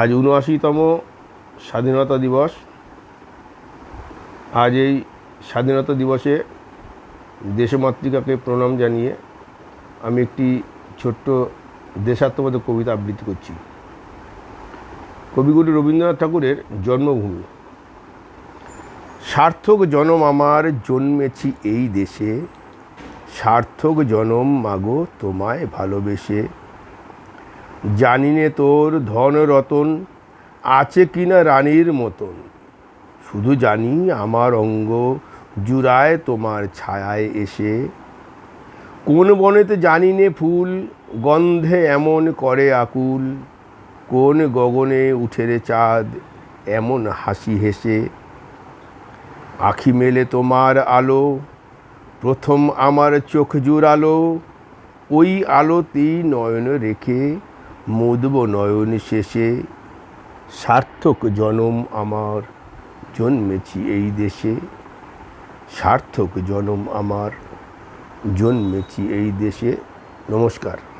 আজ উনআশিতম স্বাধীনতা দিবস। আজ এই স্বাধীনতা দিবসে দেশমাতৃকাকে প্রণাম জানিয়ে আমি একটি ছোট্ট দেশাত্মবোধক কবিতা আবৃত্তি করছি। কবিগুরু রবীন্দ্রনাথ ঠাকুরের জন্মভূমি। সার্থক জনম আমার জন্মেছি এই দেশে, সার্থক জনম মাগো তোমায় ভালোবেসে। জানিনে তোর ধন রতন আছে কিনা রানীর মতন। শুধু জানি আমার অঙ্গ জুড়ায় তোমার ছায়ায় এসে। কোন বনেতে জানি নে ফুল, গন্ধে এমন করে আকুল। কোন গগনে উঠে রে চাঁদ, এমন হাসি হেসে। আখি মেলে তোমার আলো, প্রথম আমার চোখ জুড়ালো। ওই আলোতেই নয়ন রেখে মুদব নয়ন শেষে সার্থক জনম আমার জন্মেছি এই দেশে। সার্থক জনম আমার জন্মেছি এই দেশে। নমস্কার।